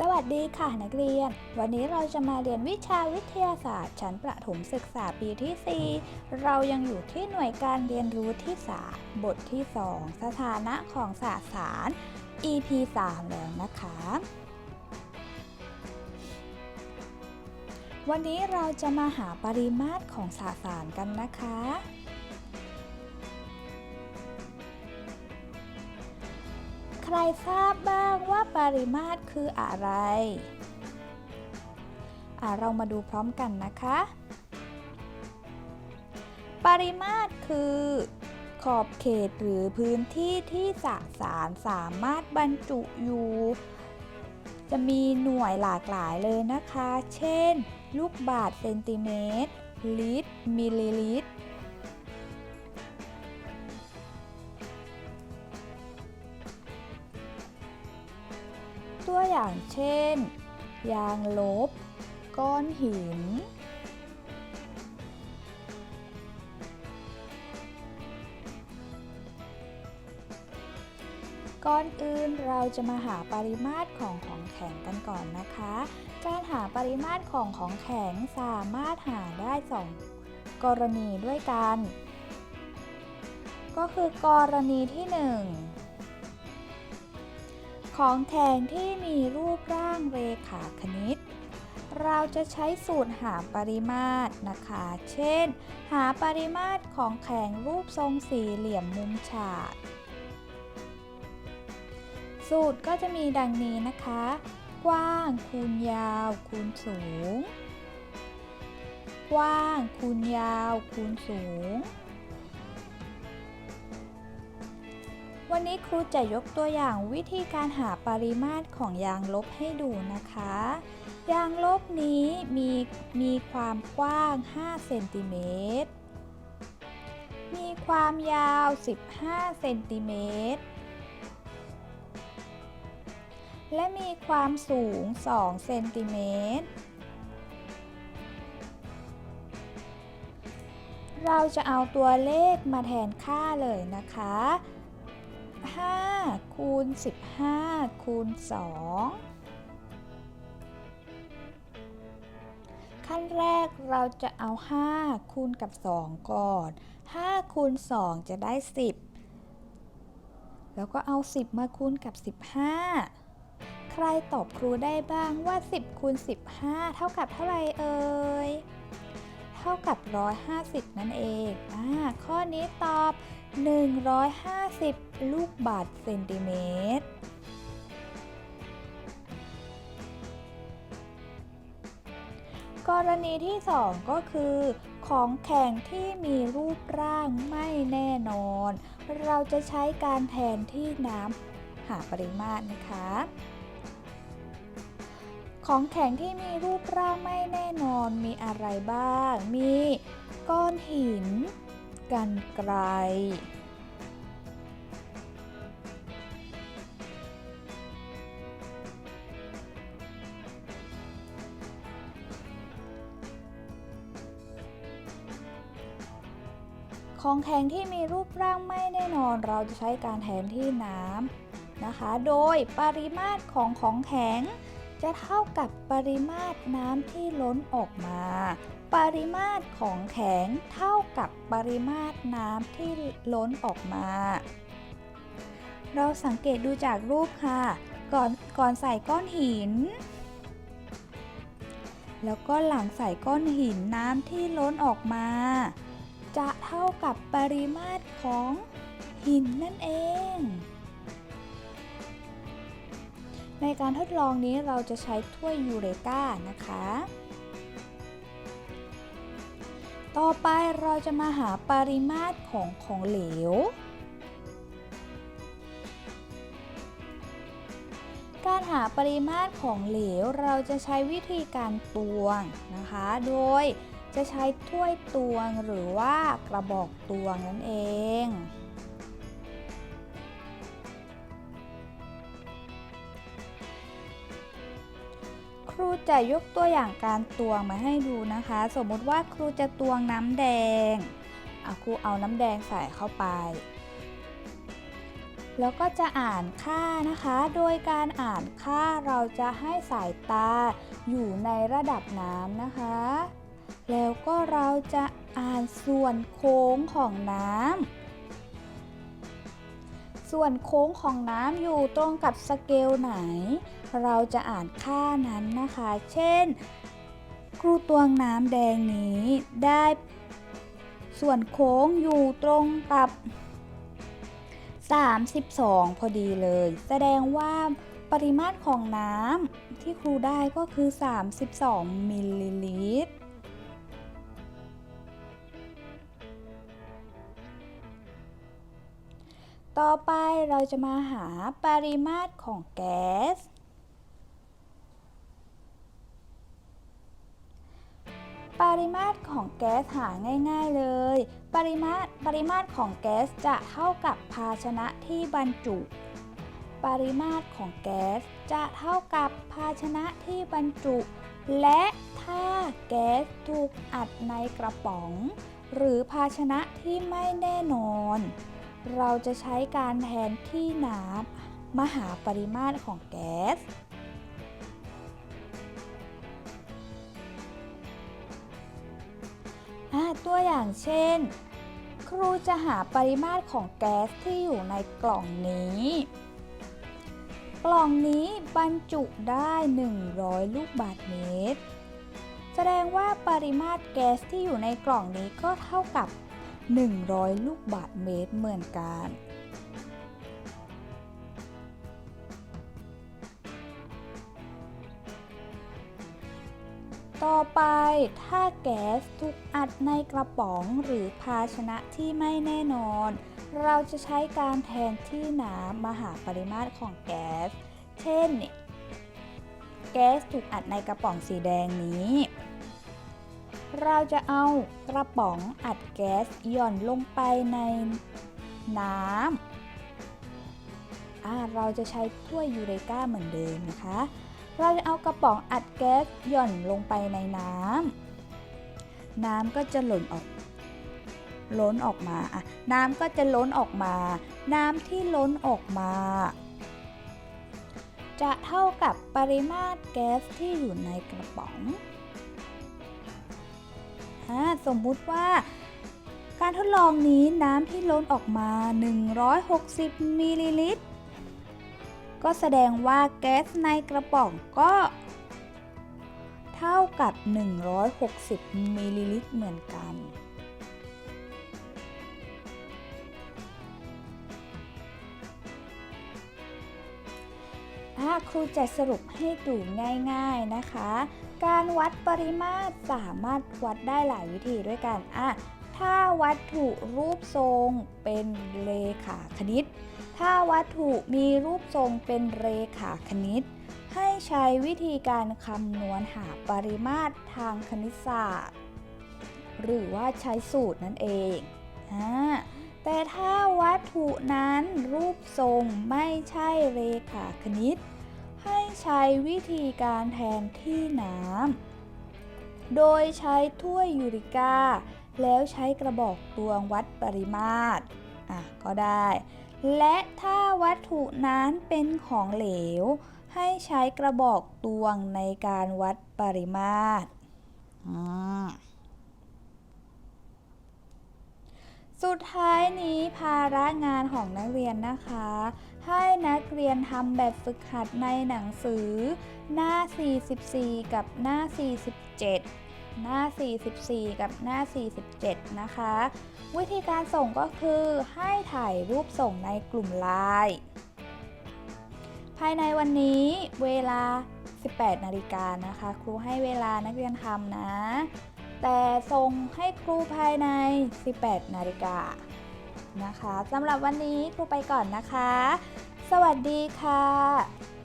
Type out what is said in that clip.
สวัสดีค่ะนักเรียน วันนี้เราจะมาเรียนวิชาวิทยาศาสตร์ ชั้นประถมศึกษาปีที่ 4 เรายังอยู่ที่หน่วยการเรียนรู้ที่ 3 บทที่ 2 สถานะของสสาร EP 3 แล้วนะคะ วันนี้เราจะมาหาปริมาตรของสสารกันนะคะ รทราบบ้างว่าปริมาตรคืออะไรอ่าเรามาดูพร้อมกันนะคะ ปริมาตรคือ ขอบเขตหรือพื้นที่ที่สสารสามารถบรรจุอยู่ จะมีหน่วยหลากหลายเลยนะคะ เช่น ลูกบาศก์เซนติเมตร ลิตร มิลลิลิตร อย่างเช่น ยางลบ ก้อนหิน ก่อนอื่นเราจะมาหาปริมาตรของของแข็งกันก่อนนะคะ การหาปริมาตรของของแข็งสามารถหาได้สองกรณีด้วยกัน ก็คือกรณีที่ 1 ของแข็งที่มีรูปร่างเรขาคณิต เราจะใช้สูตรหาปริมาตรนะคะ เช่น หาปริมาตรของแข็งรูปทรงสี่เหลี่ยมมุมฉากสูตรก็จะมีดังนี้นะคะ กว้างคูณยาวคูณสูง กว้างคูณยาวคูณสูง วันนี้ครูจะยกตัวอย่างวิธีการหาปริมาตรของยางลบให้ดูนะคะ ยางลบนี้มีมีความกว้าง 5 เซนติเมตร มีความยาว 15 เซนติเมตร และมีความสูง 2 เซนติเมตร เราจะเอาตัวเลขมาแทนค่าเลยนะคะ 5 คูณ 15 คูณ 2 ขั้นแรกเราจะเอา 5 คูณกับ 2 ก่อน 5 คูณ 2 จะได้ 10 แล้วก็เอา 10 มาคูณกับ 15 ใครตอบครูได้บ้างว่า 10 คูณ 15 เท่ากับเท่าไรเอ่ย ท่ากับ 150 นั่นเองอ่าข้อนี้ตอบ 150 ลูกบาศก์เซนติเมตรกรณีที่ 2 ก็คือ ของแข็งที่มีรูปร่างไม่แน่นอน เราจะใช้การแทนที่น้ำหาปริมาตรนะคะ ของแข็งที่มีรูปร่างไม่แน่นอนมีอะไรบ้าง มีก้อนหิน กันไกล ของแข็งที่มีรูปร่างไม่แน่นอนเราจะใช้การแทนที่น้ำนะคะ โดยปริมาตรของของแข็ง จะเท่ากับปริมาตรน้ำที่ล้นออกมา ปริมาตรของแข็งเท่ากับปริมาตรน้ำที่ล้นออกมา เราสังเกตดูจากรูปค่ะ ก่อนก่อนใส่ก้อนหิน แล้วก็หลังใส่ก้อนหินน้ำที่ล้นออกมา จะเท่ากับปริมาตรของหินนั่นเอง ในการทดลองนี้เราจะใช้ถ้วยยูเรกานะคะ ต่อไปเราจะมาหาปริมาตรของของเหลว การหาปริมาตรของเหลวเราจะใช้วิธีการตวงนะคะ โดยจะใช้ถ้วยตวงหรือว่ากระบอกตวงนั่นเอง ครูจะยกตัวอย่างการตวงมาให้ดูนะคะ สมมติว่าครูจะตวงน้ำแดงครูเอาน้ำแดงใส่เข้าไป แล้วก็จะอ่านค่านะคะ โดยการอ่านค่าเราจะให้สายตาอยู่ในระดับน้ำนะคะ แล้วก็เราจะอ่านส่วนโค้งของน้ำ ส่วนโค้งของน้ำอยู่ตรงกับสเกลไหน เราจะอ่านค่านั้นนะคะ เช่น ครูตวงน้ำแดงนี้ได้ ส่วนโค้งอยู่ตรงกับ 32 พอดีเลย แสดงว่าปริมาตรของน้ำที่ครูได้ก็คือ 32 มิลลิลิตร ต่อไปเราจะมาหาปริมาตรของแก๊ส ปริมาตรของแก๊สหาง่ายๆเลย ปริมาตรปริมาตรของแก๊สจะเท่ากับภาชนะที่บรรจุ ปริมาตรของแก๊สจะเท่ากับภาชนะที่บรรจุ และถ้าแก๊สถูกอัดในกระป๋อง หรือภาชนะที่ไม่แน่นอน เราจะใช้การแทนที่น้ำมาหาปริมาตรของแก๊ส ตัวอย่างเช่น ครูจะหาปริมาตรของแก๊สที่อยู่ในกล่องนี้ กล่องนี้บรรจุได้ 100 ลูกบาศก์เมตร แสดงว่าปริมาตรแก๊สที่อยู่ในกล่องนี้ก็เท่ากับ 100 ลูกบาศก์เมตรเหมือนกันต่อไปถ้าแก๊สถูกอัดในกระป๋องหรือภาชนะที่ไม่แน่นอน เราจะใช้การแทนที่น้ำมาหาปริมาตรของแก๊ส เช่น แก๊สถูกอัดในกระป๋องสีแดงนี้ เราจะเอากระป๋องอัดแก๊สหย่อนลงไปในน้ำเราจะใช้ถ้วยยูเรกาเหมือนเดิมนะคะ เราจะเอากระป๋องอัดแก๊สหย่อนลงไปในน้ำน้ำก็จะหล่นออกล้นออกมาอะน้ำก็จะล้นออกมา น้ำที่ล้นออกมา จะเท่ากับปริมาตรแก๊สที่อยู่ในกระป๋อง อ่าสมมุติว่า การทดลองนี้น้ำที่ล้นออกมา 160 มิลลิลิตร ก็แสดงว่าแก๊สในกระป๋องก็ เท่ากับ 160 มิลลิลิตรเหมือนกันครูจะสรุปให้ดูง่าย ๆนะคะ การวัดปริมาตรสามารถวัดได้หลายวิธีด้วยกันอะถ้าวัตถุรูปทรงเป็นเลขาคณิต ถ้าวัตถุมีรูปทรงเป็นเรขาคณิต ให้ใช้วิธีการคำนวณหาปริมาตรทางคณิตศาสตร์ หรือว่าใช้สูตรนั่นเองอ่าแต่ถ้าวัตถุนั้นรูปทรงไม่ใช่เรขาคณิต ใช้วิธีการแทนที่น้ำ โดยใช้ถ้วยยูริกา แล้วใช้กระบอกตวงวัดปริมาตร อะ ก็ได้ และถ้าวัตถุนั้นเป็นของเหลว ให้ใช้กระบอกตวงในการวัดปริมาตร อ่า สุดท้ายนี้ภาระงานของนักเรียนนะคะ ให้นักเรียนทำแบบฝึกหัดในหนังสือ หน้า 44 กับหน้า 47 หน้า 44 กับหน้า 47 นะคะ วิธีการส่งก็คือให้ถ่ายรูปส่งในกลุ่มไลน์ภายในวันนี้เวลา 18 นาฬิกานะคะ ครูให้เวลานักเรียนทำนะ แต่ส่งให้ครูภายใน 18 นาฬิกานะคะสำหรับวันนี้ครูไปก่อนนะคะ สวัสดีค่ะ